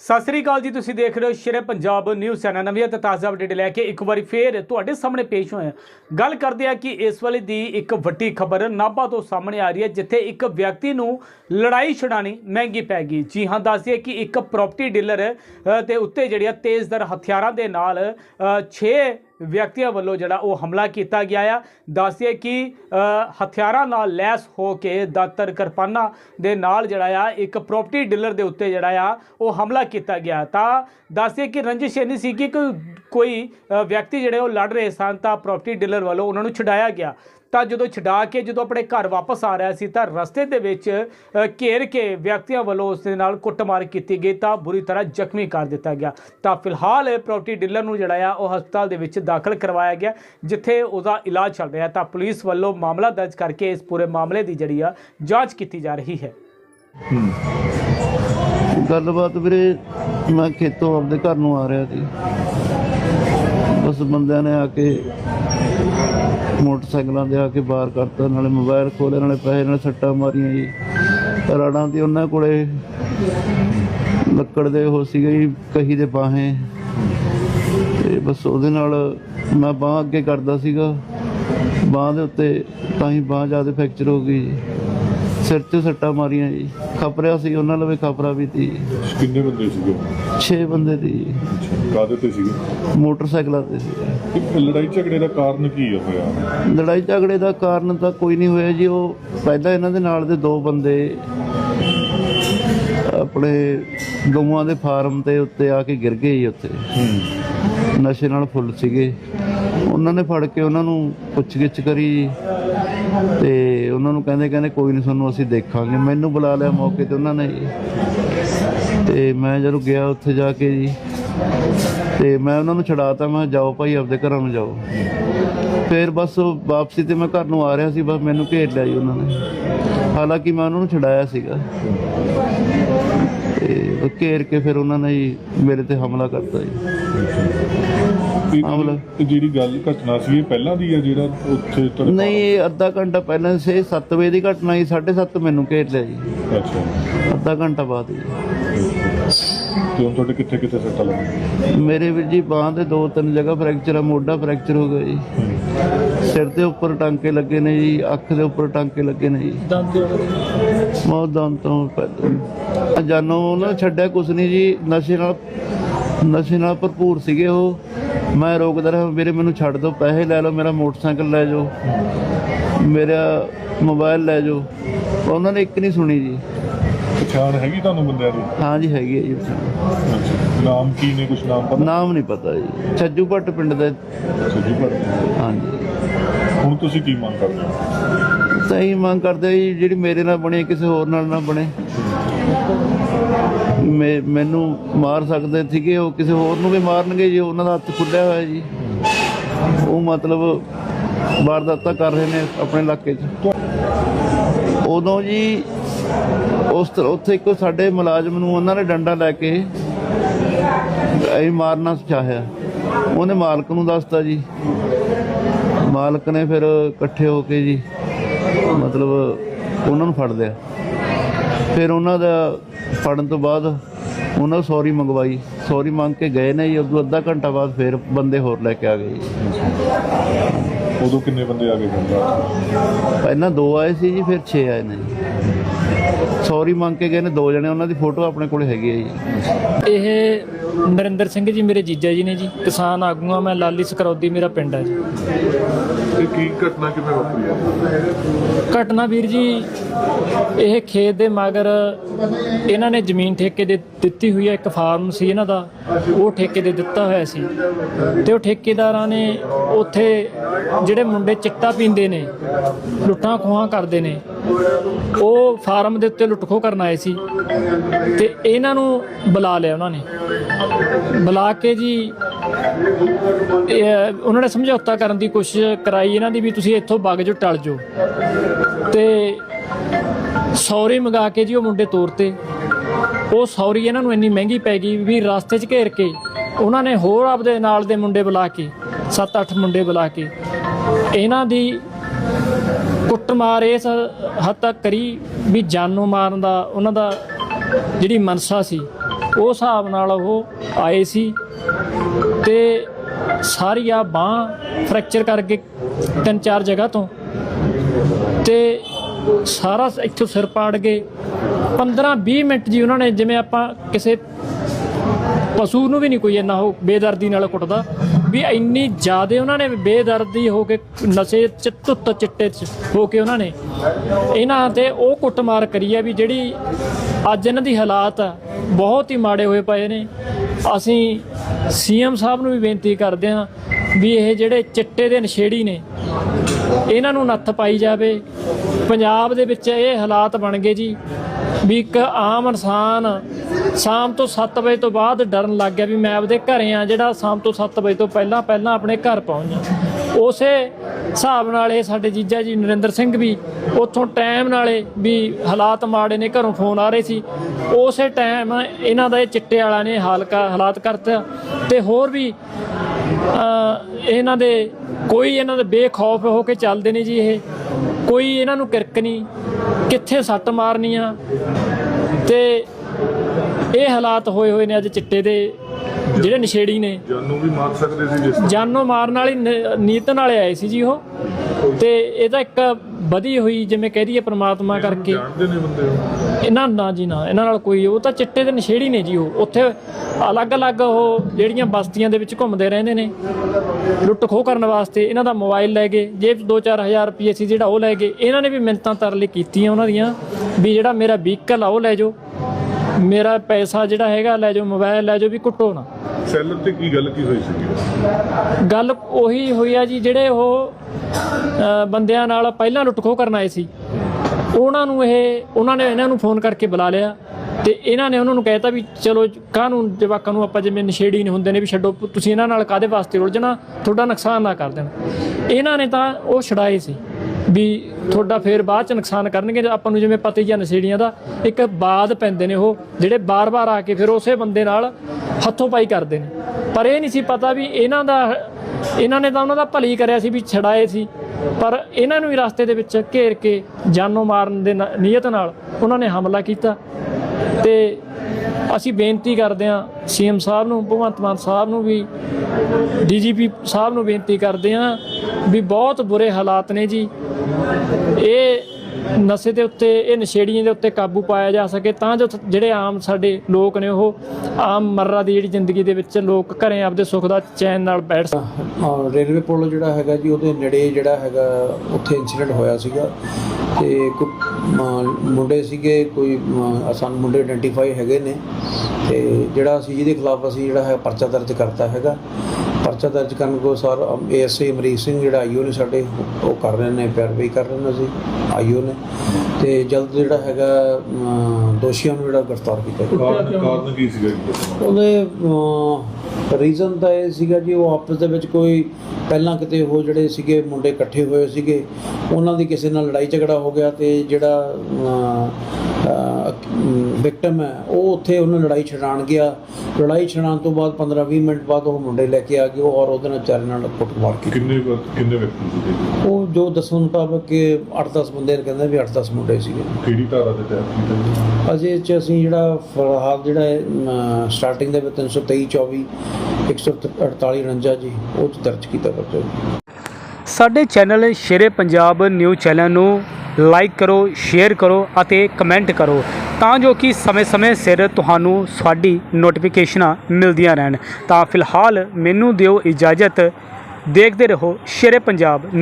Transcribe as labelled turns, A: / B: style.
A: ਸਤਿ ਸ੍ਰੀ ਅਕਾਲ ਜੀ ਤੁਸੀਂ ਦੇਖ ਰਹੇ ਹੋ ਸ਼ੇਰੇ ਪੰਜਾਬ ਨਿਊਜ਼ ਚੈਨਲ ਨਵੀਂ ਅਤੇ ਤਾਜ਼ਾ ਅਪਡੇਟ ਲੈ ਕੇ ਇੱਕ ਵਾਰੀ ਫੇਰ ਤੁਹਾਡੇ ਸਾਹਮਣੇ ਪੇਸ਼ ਹੋਏ ਗੱਲ ਕਰਦੇ ਆ ਕਿ ਇਸ ਵੇਲੇ ਦੀ ਇੱਕ ਵੱਡੀ ਖਬਰ ਨਾਭਾ ਤੋਂ ਸਾਹਮਣੇ ਆ ਰਹੀ ਹੈ ਜਿੱਥੇ ਇੱਕ ਵਿਅਕਤੀ ਨੂੰ ਲੜਾਈ ਛਡਾਣੀ ਮਹਿੰਗੀ ਪੈ ਗਈ। ਜੀ ਹਾਂ ਦੱਸਦੀਏ ਕਿ ਇੱਕ ਪ੍ਰਾਪਰਟੀ ਡੀਲਰ ਅ, ਤੇ ਉੱਤੇ ਜਿਹੜੀਆਂ ਤੇਜ਼ਦਰ ਹਥਿਆਰਾਂ ਦੇ ਨਾਲ 6 ਵਿਅਕਤੀਆਂ ਵੱਲੋਂ ਜਿਹੜਾ ਉਹ ਹਮਲਾ ਕੀਤਾ ਗਿਆ ਆ। ਦੱਸਦੀਏ ਕਿ ਹਥਿਆਰਾਂ ਨਾਲ ਲੈਸ ਹੋ ਕੇ ਦਾਤਰ ਕਿਰਪਾਨਾਂ ਦੇ ਨਾਲ ਜਿਹੜਾ ਆ, ਇੱਕ ਪ੍ਰਾਪਰਟੀ ਡੀਲਰ ਦੇ ਉੱਤੇ ਜਿਹੜਾ ਆ, ਉਹ ਹਮਲਾ ਕੀਤਾ ਗਿਆ। ਤਾਂ ਦੱਸਦੀਏ ਕਿ ਰੰਜਿਸ਼ ਇੰਨੀ ਸੀ ਕਿ ਕੋਈ ਵਿਅਕਤੀ ਜਿਹੜੇ ਉਹ ਲੜ ਰਹੇ ਸਨ, ਤਾਂ ਪ੍ਰਾਪਰਟੀ ਡੀਲਰ ਵੱਲੋਂ ਉਹਨਾਂ ਨੂੰ ਛਡਾਇਆ ਗਿਆ। ਤਾਂ ਜਦੋਂ ਛਡਾ ਕੇ ਜਦੋਂ ਆਪਣੇ ਘਰ ਵਾਪਸ ਆ ਰਿਹਾ ਸੀ ਤਾਂ ਰਸਤੇ ਦੇ ਵਿੱਚ ਘੇਰ ਕੇ ਵਿਅਕਤੀਆਂ ਵੱਲੋਂ ਉਸ ਦੇ ਨਾਲ ਕੁੱਟਮਾਰ ਕੀਤੀ ਗਈ ਤਾਂ ਬੁਰੀ ਤਰ੍ਹਾਂ ਜ਼ਖਮੀ ਕਰ ਦਿੱਤਾ ਗਿਆ। ਤਾਂ ਫਿਲਹਾਲ ਪ੍ਰਾਪਰਟੀ ਡੀਲਰ ਨੂੰ ਜਿਹੜਾ ਆ, ਉਹ ਹਸਪਤਾਲ ਦੇ ਵਿੱਚ ਦਾਖਲ ਕਰਵਾਇਆ ਗਿਆ, ਜਿੱਥੇ ਉਹਦਾ ਇਲਾਜ ਚੱਲ ਰਿਹਾ। ਤਾਂ ਪੁਲਿਸ ਵੱਲੋਂ ਮਾਮਲਾ ਦਰਜ ਕਰਕੇ ਇਸ ਪੂਰੇ ਮਾਮਲੇ ਦੀ ਜਿਹੜੀ ਆ, ਜਾਂਚ ਕੀਤੀ ਜਾ ਰਹੀ ਹੈ।
B: ਗੱਲਬਾਤ ਵੀਰੇ, ਮੈਂ ਖੇਤੋਂ ਆਪਦੇ ਘਰ ਨੂੰ ਆ ਰਿਹਾ ਸੀ। ਬਸ ਬੰਦਿਆਂ ਨੇ ਆ ਕੇ ਮੋਟਰਸਾਈਕਲਾਂ ਦੇ ਆ ਕੇ ਬਾਹਰ ਕਰਤਾ, ਨਾਲੇ ਮੋਬਾਈਲ ਖੋਲੇ ਨਾਲੇ ਪੈਸੇ, ਨਾਲ ਸੱਟਾਂ ਮਾਰੀਆਂ ਜੀ। ਰਾੜਾਂ ਦੀ ਉਹਨਾਂ ਕੋਲੇ ਲੱਕੜ ਦੇ ਉਹ ਸੀਗੇ ਜੀ, ਕਹੀ ਦੇ ਬਾਹੇ। ਤੇ ਬਸ ਉਹਦੇ ਨਾਲ ਮੈਂ ਬਾਹ ਅੱਗੇ ਕਰਦਾ ਸੀਗਾ। ਬਾਹ ਦੇ ਉੱਤੇ ਤਾਂ ਹੀ ਬਾਹ ਜ਼ਿਆਦਾ ਫ੍ਰੈਕਚਰ ਹੋ ਗਈ ਜੀ। ਸਿਰ 'ਤੇ ਸੱਟਾਂ ਮਾਰੀਆਂ ਜੀ। ਖਪਰਿਆ ਸੀ ਉਹਨਾਂ ਲਵੇ ਖਪਰਾ ਵੀ ਤੀ
C: ਕਿੰਨੇ ਬੰਦੇ ਸੀਗੇ?
B: 6 ਬੰਦੇ ਦੀ
C: ਕਾਦੇ ਤੇ ਸੀਗੇ?
B: ਮੋਟਰਸਾਈਕਲਾਂ ਤੇ ਸੀ।
C: ਲੜਾਈ ਝਗੜੇ ਦਾ ਕਾਰਨ ਕੀ ਹੋਇਆ?
B: ਲੜਾਈ ਝਗੜੇ ਦਾ ਕਾਰਨ ਤਾਂ ਕੋਈ ਨਹੀਂ ਹੋਇਆ ਜੀ। ਉਹ ਪਹਿਲਾਂ ਇਹਨਾਂ ਦੇ ਨਾਲ ਦੇ ਦੋ ਬੰਦੇ ਆਪਣੇ ਗਊਆਂ ਦੇ ਫਾਰਮ ਤੇ ਉੱਤੇ ਆ ਕੇ ਗਿਰ ਗਏ ਜੀ ਉੱਤੇ ਨਸ਼ੇ ਨਾਲ ਫੁੱਲ ਸੀਗੇ। ਉਹਨਾਂ ਨੇ ਫੜ ਕੇ ਉਹਨਾਂ ਨੂੰ ਪੁੱਛਗਿੱਛ ਕਰੀ ਜੀ। ਤੇ ਉਹਨਾਂ ਨੂੰ ਕਹਿੰਦੇ ਕਹਿੰਦੇ ਕੋਈ ਨਹੀਂ ਤੁਹਾਨੂੰ ਅਸੀਂ ਦੇਖਾਂਗੇ। ਮੈਨੂੰ ਬੁਲਾ ਲਿਆ ਮੌਕੇ ਤੇ ਉਹਨਾਂ ਨੇ। ਜੀ ਤੇ ਮੈਂ ਜਦੋਂ ਗਿਆ ਉੱਥੇ ਜਾ ਕੇ ਜੀ, ਤੇ ਮੈਂ ਉਹਨਾਂ ਨੂੰ ਛਡਾਤਾ, ਮੈਂ ਜਾਓ ਭਾਈ, ਆਪਦੇ ਘਰਾਂ ਨੂੰ ਜਾਓ। ਫਿਰ ਬਸ ਵਾਪਸੀ ਤੇ ਮੈਂ ਘਰ ਨੂੰ ਆ ਰਿਹਾ ਸੀ, ਬਸ ਮੈਨੂੰ ਘੇਰ ਲਿਆ ਜੀ ਉਹਨਾਂ ਨੇ। ਹਾਲਾਂਕਿ ਮੈਂ ਉਹਨਾਂ ਨੂੰ ਛਡਾਇਆ ਸੀਗਾ। ਤੇ ਉਹ ਘੇਰ ਕੇ ਫਿਰ ਉਹਨਾਂ ਨੇ ਜੀ ਮੇਰੇ ਤੇ ਹਮਲਾ ਕਰਤਾ ਜੀ। ਹਮਲਾ।
C: ਇਹ ਜਿਹੜੀ ਗੱਲ ਘਟਨਾ ਸੀ ਇਹ ਪਹਿਲਾਂ ਦੀ ਹੈ ਜਿਹੜਾ ਉੱਥੇ
B: ਨਹੀਂ ਇਹ ਅੱਧਾ ਘੰਟਾ ਪਹਿਲਾਂ ਸੇ 7 ਵਜੇ ਦੀ ਘਟਨਾ ਸੀ 7:30 ਮੈਨੂੰ ਘੇਰ ਲਿਆ ਜੀ।
C: ਅੱਛਾ।
B: ਅੱਧਾ ਘੰਟਾ ਬਾਅਦ ਜੀ।
C: ਤੇ ਹੁਣ ਤੁਹਾਡੇ ਕਿੱਥੇ ਕਿੱਥੇ ਸੱਟਾਂ ਲੱਗੀਆਂ?
B: ਮੇਰੇ ਵੀਰ ਜੀ ਬਾਂਹ ਦੇ ਦੋ ਤਿੰਨ ਜਗ੍ਹਾ ਫ੍ਰੈਕਚਰ ਆ ਮੋਢਾ ਫ੍ਰੈਕਚਰ ਹੋ ਗਿਆ ਜੀ। ਸਿਰ ਦੇ ਉੱਪਰ ਟਾਂਕੇ ਲੱਗੇ ਨੇ ਜੀ ਅੱਖ ਦੇ ਉੱਪਰ ਟਾਂਕੇ ਲੱਗੇ ਨੇ ਜੀ। ਮੌਤ ਦਮ ਤੋਂ ਪਹਿਲਾਂ। ਜਾਨੋਂ ਉਹਨਾਂ ਛੱਡਿਆ ਕੁਛ ਨਹੀਂ ਜੀ ਨਸ਼ੇ ਨਾਲ ਨਸ਼ੇ ਨਾਲ ਭਰਪੂਰ ਸੀਗੇ ਉਹ। ਮੈਂ ਰੋਕਦਾ ਰਿਹਾ ਵੀਰੇ ਮੈਨੂੰ ਛੱਡ ਦਿਓ ਪੈਸੇ ਲੈ ਲਓ ਮੇਰਾ ਮੋਟਰਸਾਈਕਲ ਲੈ ਜਾਓ। ਮੇਰਾ ਮੋਬਾਈਲ ਲੈ ਜਾਓ। ਉਹਨਾਂ ਨੇ ਇੱਕ ਨਹੀਂ ਸੁਣੀ ਜੀ।
C: ਪਛਾਣ ਹੈਗੀ ਤੁਹਾਨੂੰ ਬੰਦਿਆਂ ਦੀ?
B: ਹਾਂ ਜੀ ਹੈਗੀ ਹੈ ਜੀ ਪਛਾਣ।
C: ਅੱਛਾ। ਨਾਮ ਕੀ ਨੇ ਕੁਛ ਨਾਮ ਪਤਾ?
B: ਨਾਮ ਨਹੀਂ ਪਤਾ ਜੀ। ਛੱਜੂ ਭੱਟ ਪਿੰਡ ਦਾ।
C: ਸੱਜੀ ਪਰ
B: ਹਾਂਜੀ
C: ਹੁਣ ਤੁਸੀਂ ਕੀ ਮੰਗ ਕਰਦੇ ਹੋ?
B: ਤਾਂ ਇਹ ਮੰਗ ਕਰਦੇ ਜੀ ਜਿਹੜੀ ਮੇਰੇ ਨਾਲ ਬਣੇ ਕਿਸੇ ਹੋਰ ਨਾਲ ਨਾ ਬਣੇ। ਮੈਂ ਮੈਨੂੰ ਮਾਰ ਸਕਦੇ ਸੀਗੇ ਉਹ ਕਿਸੇ ਹੋਰ ਨੂੰ ਵੀ ਮਾਰਨਗੇ ਜੀ ਉਹਨਾਂ ਦਾ ਹੱਥ ਖੁੱਲਿਆ ਹੋਇਆ ਜੀ। ਉਹ ਮਤਲਬ ਵਾਰਦਾਤਾਂ ਕਰ ਰਹੇ ਨੇ ਆਪਣੇ ਇਲਾਕੇ 'ਚ। ਉਦੋਂ ਜੀ ਉਸ ਉੱਥੇ ਇੱਕ ਸਾਡੇ ਮੁਲਾਜ਼ਮ ਨੂੰ ਉਹਨਾਂ ਨੇ ਡੰਡਾ ਲੈ ਕੇ ਐ ਮਾਰਨਾ ਚਾਹਿਆ। ਉਹਨੇ ਮਾਲਕ ਨੂੰ ਦੱਸਤਾ ਜੀ। ਮਾਲਕ ਨੇ ਫਿਰ ਇਕੱਠੇ ਹੋ ਕੇ ਜੀ ਮਤਲਬ ਉਹਨਾਂ ਨੂੰ ਫੜ ਲਿਆ। ਫਿਰ ਉਹਨਾਂ ਦਾ ਫੜਨ ਤੋਂ ਬਾਅਦ ਉਹਨਾਂ ਨੂੰ ਸੌਰੀ ਮੰਗਵਾਈ। ਸੌਰੀ ਮੰਗ ਕੇ ਗਏ ਨੇ ਜੀ। ਉਦੋਂ ਅੱਧਾ ਘੰਟਾ ਬਾਅਦ ਫਿਰ ਬੰਦੇ ਹੋਰ ਲੈ ਕੇ ਆ ਗਏ ਜੀ।
C: ਉਦੋਂ ਕਿੰਨੇ ਬੰਦੇ ਆ ਗਏ
B: ਪਹਿਲਾਂ ਦੋ ਆਏ ਸੀ ਜੀ ਫਿਰ 6 ਆਏ ਨੇ ਜੀ। ਸੌਰੀ ਮੰਗ ਕੇ ਗਏ ਨੇ, ਦੋ ਜਣੇ ਉਹਨਾਂ ਦੀ ਫੋਟੋ ਆਪਣੇ ਕੋਲ ਹੈਗੀ ਹੈ ਜੀ।
D: ਇਹ ਨਰਿੰਦਰ ਸਿੰਘ ਜੀ ਮੇਰੇ ਜੀਜਾ ਜੀ ਨੇ ਜੀ। ਕਿਸਾਨ ਆਗੂਆਂ ਮੈਂ ਲਾਲੀ ਸਕਰੌਦੀ ਮੇਰਾ ਪਿੰਡ ਹੈ ਜੀ।
C: ਇਹ ਕੀ ਘਟਨਾ ਕਿਵੇਂ ਵਾਪਰੀ ਹੈ
D: ਘਟਨਾ ਵੀਰ ਜੀ ਇਹ ਖੇਤ ਦੇ ਮਗਰ ਇਹਨਾਂ ਨੇ ਜ਼ਮੀਨ ਠੇਕੇ ਦੇ ਦਿੱਤੀ ਹੋਈ ਹੈ ਇੱਕ ਫਾਰਮ ਸੀ ਇਹਨਾਂ ਦਾ। ਉਹ ਠੇਕੇ ਦੇ ਦਿੱਤਾ ਹੋਇਆ ਸੀ। ਤੇ ਉਹ ਠੇਕੇਦਾਰਾਂ ਨੇ ਉੱਥੇ ਜਿਹੜੇ ਮੁੰਡੇ ਚਿੱਟਾ ਪੀਂਦੇ ਨੇ ਲੁੱਟਾਂ ਖੋਹਾਂ ਕਰਦੇ ਨੇ ਉਹ ਫਾਰਮ ਦੇ ਉੱਤੇ ਲੁੱਟਖੋ ਕਰਨ ਆਏ ਸੀ। ਤੇ ਇਹਨਾਂ ਨੂੰ ਬੁਲਾ ਲਿਆ ਉਹਨਾਂ ਨੇ। ਬੁਲਾ ਕੇ ਜੀ ਉਹਨਾਂ ਨੇ ਸਮਝੌਤਾ ਕਰਨ ਦੀ ਕੋਸ਼ਿਸ਼ ਕਰਾਈ ਇਹਨਾਂ ਦੀ ਵੀ ਤੁਸੀਂ ਇੱਥੋਂ ਵਗ ਜਾਓ ਟਲ ਜਾਓ। ਤੇ ਸੌਰੀ ਮੰਗਾ ਕੇ ਜੀ ਉਹ ਮੁੰਡੇ ਤੋਰਤੇ ਉਹ ਸੌਰੀ ਇਹਨਾਂ ਨੂੰ ਇੰਨੀ ਮਹਿੰਗੀ ਪੈ ਗਈ ਵੀ ਰਸਤੇ 'ਚ ਘੇਰ ਕੇ ਉਹਨਾਂ ਨੇ ਹੋਰ ਆਪਦੇ ਨਾਲ ਦੇ ਮੁੰਡੇ ਬੁਲਾ ਕੇ 7-8 ਮੁੰਡੇ ਬੁਲਾ ਕੇ। ਇਹਨਾਂ ਦੀ ਕੁੱਟਮਾਰ ਇਸ ਹੱਦ ਤੱਕ ਕਰੀ ਵੀ ਜਾਨੋਂ ਮਾਰਨ ਦਾ ਉਹਨਾਂ ਦਾ ਜਿਹੜੀ ਮਨਸਾ ਸੀ। ਉਹ ਹਿਸਾਬ ਨਾਲ ਉਹ ਆਏ ਸੀ ਤੇ ਸਾਰੀ ਆ ਬਾਹ ਫ੍ਰੈਕਚਰ ਕਰਕੇ ਤਿੰਨ ਚਾਰ ਜਗ੍ਹਾ ਤੋਂ ਤੇ ਸਾਰਾ ਇੱਥੋਂ ਸਿਰ ਪਾੜ ਗਏ 15 20 ਮਿੰਟ ਜੀ ਉਹਨਾਂ ਨੇ ਜਿਵੇਂ ਆਪਾਂ ਕਿਸੇ ਪਸ਼ੂ ਨੂੰ ਵੀ ਨਹੀਂ ਕੋਈ ਇੰਨਾ ਹੋ ਬੇਦਰਦੀ ਨਾਲ ਕੁੱਟਦਾ, ਵੀ ਇੰਨੀ ਜ਼ਿਆਦੇ ਉਹਨਾਂ ਨੇ ਬੇਦਰਦੀ ਹੋ ਕੇ ਨਸ਼ੇ ਚ, ਧੁੱਤ ਚਿੱਟੇ ਚ ਹੋ ਕੇ ਉਹਨਾਂ ਨੇ ਇਹਨਾਂ ਤੇ ਉਹ ਕੁੱਟਮਾਰ ਕਰੀ ਹੈ ਵੀ ਜਿਹੜੀ ਅੱਜ ਇਹਨਾਂ ਦੀ ਹਾਲਾਤ ਬਹੁਤ ਹੀ ਮਾੜੇ ਹੋਏ ਪਏ ਨੇ। ਅਸੀਂ ਸੀਐਮ ਸਾਹਿਬ ਨੂੰ ਵੀ ਬੇਨਤੀ ਕਰਦੇ ਹਾਂ ਵੀ ਇਹ ਜਿਹੜੇ ਚਿੱਟੇ ਦੇ ਨਸ਼ੇੜੀ ਨੇ, ਇਹਨਾਂ ਨੂੰ ਨੱਥ ਪਾਈ ਜਾਵੇ। ਪੰਜਾਬ ਦੇ ਵਿੱਚ ਇਹ ਹਾਲਾਤ ਬਣ ਗਏ ਜੀ ਵੀ ਇੱਕ ਆਮ ਇਨਸਾਨ ਸ਼ਾਮ ਤੋਂ 7 ਵਜੇ ਤੋਂ ਬਾਅਦ ਡਰਨ ਲੱਗ ਗਿਆ ਵੀ ਮੈਂ ਆਪਦੇ ਘਰੇ ਆ ਜਿਹੜਾ ਸ਼ਾਮ ਤੋਂ 7 ਵਜੇ ਤੋਂ ਪਹਿਲਾਂ ਪਹਿਲਾਂ ਆਪਣੇ ਘਰ ਪਹੁੰਚ ਜਾ ਉਸੇ ਹਿਸਾਬ ਨਾਲ ਇਹ ਸਾਡੇ ਜੀਜਾ ਜੀ ਨਰਿੰਦਰ ਸਿੰਘ ਵੀ ਉੱਥੋਂ ਟਾਈਮ ਨਾਲੇ ਵੀ ਹਾਲਾਤ ਮਾੜੇ ਨੇ, ਘਰੋਂ ਫੋਨ ਆ ਰਹੇ ਸੀ। ਉਸੇ ਟਾਈਮ ਇਹਨਾਂ ਦਾ ਇਹ ਚਿੱਟੇ ਵਾਲਾ ਨੇ ਹਾਲਕਾ ਹਾਲਾਤ ਕਰਤਾ ਤੇ ਹੋਰ ਵੀ ਇਹਨਾਂ ਦੇ ਕੋਈ ਇਹਨਾਂ ਦੇ ਬੇਖੌਫ ਹੋ ਕੇ ਚੱਲਦੇ ਨੇ ਜੀ ਇਹ। ਕੋਈ ਇਹਨਾਂ ਨੂੰ ਕਿਰਕ ਨਹੀਂ, ਕਿੱਥੇ ਸੱਟ ਮਾਰਨੀ ਆ। ਤੇ ਇਹ ਹਾਲਾਤ ਹੋਏ ਹੋਏ ਨੇ ਅੱਜ ਚਿੱਟੇ ਦੇ। ਜਿਹੜੇ ਨਸ਼ੇੜੀ ਨੇ।
C: ਜਾਨੂੰ ਵੀ ਮਾਰ ਸਕਦੇ ਸੀ ਜਿਸ
D: ਜਾਨੋਂ ਮਾਰਨ ਵਾਲੀ ਨ- ਨੀਤ ਨਾਲ ਆਏ ਸੀ ਜੀ ਉਹ। ਤੇ ਇਹਦਾ ਇੱਕ ਵਧੀ ਹੋਈ ਜਿਵੇਂ ਕਹਿ ਦਈਏ ਪ੍ਰਮਾਤਮਾ ਕਰਕੇ।
C: ਜਾਣਦੇ ਨੇ ਬੰਦੇ ਉਹ।
D: ਇਹਨਾਂ ਨਾ ਜੀ ਨਾ ਇਹਨਾਂ ਨਾਲ ਕੋਈ ਉਹ ਤਾਂ ਚਿੱਟੇ ਦੇ ਨਸ਼ੇੜੀ ਨੇ ਜੀ ਉਹ। ਉੱਥੇ ਅਲੱਗ-ਅਲੱਗ ਉਹ ਜਿਹੜੀਆਂ ਬਸਤੀਆਂ ਦੇ ਵਿੱਚ ਘੁੰਮਦੇ ਰਹਿੰਦੇ ਨੇ। ਲੁੱਟ ਖੋਹ ਕਰਨ ਵਾਸਤੇ ਇਹਨਾਂ ਦਾ ਮੋਬਾਈਲ ਲੈ ਗਏ। ਜੇਬ 'ਚ 2-4000 ਰੁਪਏ ਸੀ ਜਿਹੜਾ ਉਹ ਲੈ ਗਏ। ਇਹਨਾਂ ਨੇ ਵੀ ਮਿੰਤਾਂ ਤਰਲੇ ਕੀਤੀਆਂ ਉਹਨਾਂ ਦੀਆਂ ਵੀ ਜਿਹੜਾ ਮੇਰਾ ਵਹੀਕਲ ਆ ਉਹ ਲੈ ਜਾਓ। ਮੇਰਾ ਪੈਸਾ ਜਿਹੜਾ ਹੈਗਾ ਲੈ ਜਾਓ ਮੋਬਾਈਲ ਲੈ ਜਾਓ ਵੀ ਕੁੱਟੋ ਨਾ।
C: ਸੈਲਰ ਤੇ ਕੀ ਗੱਲ ਕੀ ਹੋਈ ਸੀ
D: ਗੱਲ ਉਹੀ ਹੋਈ ਆ ਜੀ ਜਿਹੜੇ ਉਹ ਬੰਦਿਆਂ ਨਾਲ ਪਹਿਲਾਂ ਲੁੱਟ ਖੋਹ ਕਰਨ ਆਏ ਸੀ। ਉਹਨਾਂ ਨੂੰ ਇਹ ਉਹਨਾਂ ਨੇ ਇਹਨਾਂ ਨੂੰ ਫੋਨ ਕਰਕੇ ਬੁਲਾ ਲਿਆ ਤੇ ਇਹਨਾਂ ਨੇ ਉਹਨਾਂ ਨੂੰ ਕਹਿਤਾ ਵੀ ਚਲੋ ਕਾਹਨੂੰ ਜਵਾਕਾਂ ਨੂੰ ਆਪਾਂ ਜਿਵੇਂ ਨਸ਼ੇੜੀ ਨੇ ਹੁੰਦੇ ਨੇ ਵੀ ਛੱਡੋ ਤੁਸੀਂ ਇਹਨਾਂ ਨਾਲ ਕਾਦੇ ਵਾਸਤੇ ਉਲਝਣਾ ਤੁਹਾਡਾ ਨੁਕਸਾਨ ਨਾ ਕਰ ਦੇਣ। ਇਹਨਾਂ ਨੇ ਤਾਂ ਉਹ ਛਡਾਏ ਸੀ। ਵੀ ਤੁਹਾਡਾ ਫੇਰ ਬਾਅਦ ਚ ਨੁਕਸਾਨ ਕਰਨਗੇ ਆਪਾਂ ਨੂੰ ਜਿਵੇਂ ਪਤਾ ਹੀ ਆ ਨਸ਼ੇੜੀਆਂ ਦਾ, ਇੱਕ ਬਾਦ ਪੈਂਦੇ ਨੇ ਉਹ, ਜਿਹੜੇ ਬਾਰ-ਬਾਰ ਆ ਕੇ ਫਿਰ ਉਸੇ ਬੰਦੇ ਨਾਲ ਹੱਥੋਂ ਪਾਈ ਕਰਦੇ ਨੇ। ਪਰ ਇਹ ਨਹੀਂ ਸੀ ਪਤਾ ਵੀ ਇਹਨਾਂ ਦਾ, ਇਹਨਾਂ ਨੇ ਤਾਂ ਉਹਨਾਂ ਦਾ ਭਲੀ ਕਰਿਆ ਸੀ ਵੀ ਛਡਾਏ ਸੀ। ਪਰ ਇਹਨਾਂ ਨੂੰ ਹੀ ਰਸਤੇ ਦੇ ਵਿੱਚ ਘੇਰ ਕੇ ਜਾਨੋਂ ਮਾਰਨ ਦੇ ਨੀਅਤ ਨਾਲ ਉਹਨਾਂ ਨੇ ਹਮਲਾ ਕੀਤਾ। ਤੇ ਅਸੀਂ ਬੇਨਤੀ ਕਰਦੇ ਹਾਂ, ਸੀਐਮ ਸਾਹਿਬ ਨੂੰ, ਭਗਵੰਤ ਮਾਨ ਸਾਹਿਬ ਨੂੰ ਵੀ ਡੀਜੀਪੀ ਸਾਹਿਬ ਨੂੰ ਬੇਨਤੀ ਕਰਦੇ ਹਾਂ ਵੀ ਬਹੁਤ ਬੁਰੇ ਹਾਲਾਤ ਨੇ ਜੀ। ਇਹ ਨਸ਼ੇ ਦੇ ਉੱਤੇ, ਇਹ ਨਸ਼ੇੜੀਆਂ ਦੇ ਉੱਤੇ ਕਾਬੂ ਪਾਇਆ ਜਾ ਸਕੇ ਤਾਂ ਜੋ ਜਿਹੜੇ ਆਮ ਸਾਡੇ ਲੋਕ ਨੇ ਉਹ ਆਮ ਮਰਰਾ ਦੀ ਜਿਹੜੀ ਜ਼ਿੰਦਗੀ ਦੇ ਵਿੱਚ ਲੋਕ ਘਰੇ ਆਪਦੇ ਸੁੱਖ ਦਾ ਚੈਨ ਨਾਲ ਬੈਠ ਸਕਣ
E: ਰੇਲਵੇ ਪੁਲ ਜਿਹੜਾ ਹੈਗਾ ਜੀ, ਉਹਦੇ ਨੇੜੇ ਜਿਹੜਾ ਹੈਗਾ ਉੱਥੇ ਇਨਸੀਡੈਂਟ ਹੋਇਆ ਸੀਗਾ ਤੇ ਕੁ- ਮੁੰਡੇ ਸੀਗੇ, ਕੋਈ ਸਾਨੂੰ ਮੁੰਡੇ ਆਇਡੈਂਟੀਫਾਈ ਹੈਗੇ ਨੇ ਤੇ ਜਿਹੜਾ ਅਸੀਂ ਜਿਹਦੇ ਖਿਲਾਫ ਅਸੀਂ ਜਿਹੜਾ ਹੈ ਪਰਚਾ ਦਰਜ ਕਰਤਾ ਹੈਗਾ ਪਰਚਾ ਦਰਜ ਕਰਨ ਕੋ ਸਰ ਏਐਸਏ ਅਮਰੀਕ ਸਿੰਘ ਜਿਹੜਾ ਆਈਓ ਨੇ ਸਾਡੇ ਉਹ ਕਰ ਰਹੇ ਨੇ ਪੈਰਵਾਈ ਕਰ ਰਹੇ ਨੇ ਅਸੀਂ ਆਈਓ ਨੇ ਤੇ ਜਲਦ ਜਿਹੜਾ ਹੈਗਾ ਦੋਸ਼ੀਆਂ ਨੂੰ ਜਿਹੜਾ ਗ੍ਰਿਫਤਾਰ ਕੀਤਾ।
C: ਕਾਰਨ ਕੀ ਸੀਗਾ
E: ਉਹਦੇ ਰੀਜ਼ਨ ਤਾਂ ਇਹ ਸੀਗਾ ਜੀ ਉਹ ਆਪਸ ਦੇ ਵਿੱਚ ਕੋਈ ਪਹਿਲਾਂ ਕਿਤੇ ਉਹ ਜਿਹੜੇ ਸੀਗੇ ਮੁੰਡੇ ਇਕੱਠੇ ਹੋਏ ਸੀਗੇ ਉਹਨਾਂ ਦੀ ਕਿਸੇ ਨਾਲ ਲੜਾਈ ਝਗੜਾ ਹੋ ਗਿਆ ਤੇ ਜਿਹੜਾ ਵਿਕਟਮ ਹੈ। ਉਹ ਉੱਥੇ ਉਹਨੂੰ ਲੜਾਈ ਛਡਾਣ ਗਿਆ। ਲੜਾਈ ਛਡਾਣ ਤੋਂ ਬਾਅਦ 15-20 ਮਿੰਟ ਬਾਅਦ ਉਹ ਮੁੰਡੇ ਲੈ ਕੇ ਆ ਗਏ ਔਰ ਉਹਦੇ ਨਾਲ ਚਾਰ ਨਾਲ ਕੁੱਟਮਾਰ ਕੀਤੀ।
C: ਕਿੰਨੇ ਕਿੰਨੇ ਵਿਅਕਤੀ ਜੀ?
E: ਉਹ ਜੋ ਦੱਸਣ ਮੁਤਾਬਕ ਕਿ 8-10 ਬੰਦੇ ਕਹਿੰਦੇ ਵੀ 8-10 ਮੁੰਡੇ ਸੀਗੇ।
C: ਕਿਹੜੀ ਧਾਰਾ ਦੇ ਤਹਿਤ?
E: ਅਜੇ ਚ ਅਸੀਂ ਜਿਹੜਾ ਫਿਲਹਾਲ ਜਿਹੜਾ ਸਟਾਰਟਿੰਗ ਦੇ ਵਿੱਚ 323 24 148 49 ਜੀ ਉਹ 'ਚ ਦਰਜ ਕੀਤਾ ਬੱਚਾ ਜੀ।
A: ਸਾਡੇ channel Shere Punjab news channel ਨੂੰ ਲਾਈਕ ਕਰੋ, ਸ਼ੇਅਰ ਕਰੋ ਅਤੇ ਕਮੈਂਟ ਕਰੋ ਤਾਂ ਜੋ ਕਿ ਸਮੇਂ-ਸਮੇਂ ਸਿਰ ਤੁਹਾਨੂੰ ਸਾਡੀ ਨੋਟੀਫਿਕੇਸ਼ਨਾਂ ਮਿਲਦੀਆਂ ਰਹਿਣ। ਤਾਂ ਫਿਲਹਾਲ ਮੈਨੂੰ ਦਿਓ ਇਜਾਜ਼ਤ। ਦੇਖਦੇ ਰਹੋ ਸ਼ੇਰੇ ਪੰਜਾਬ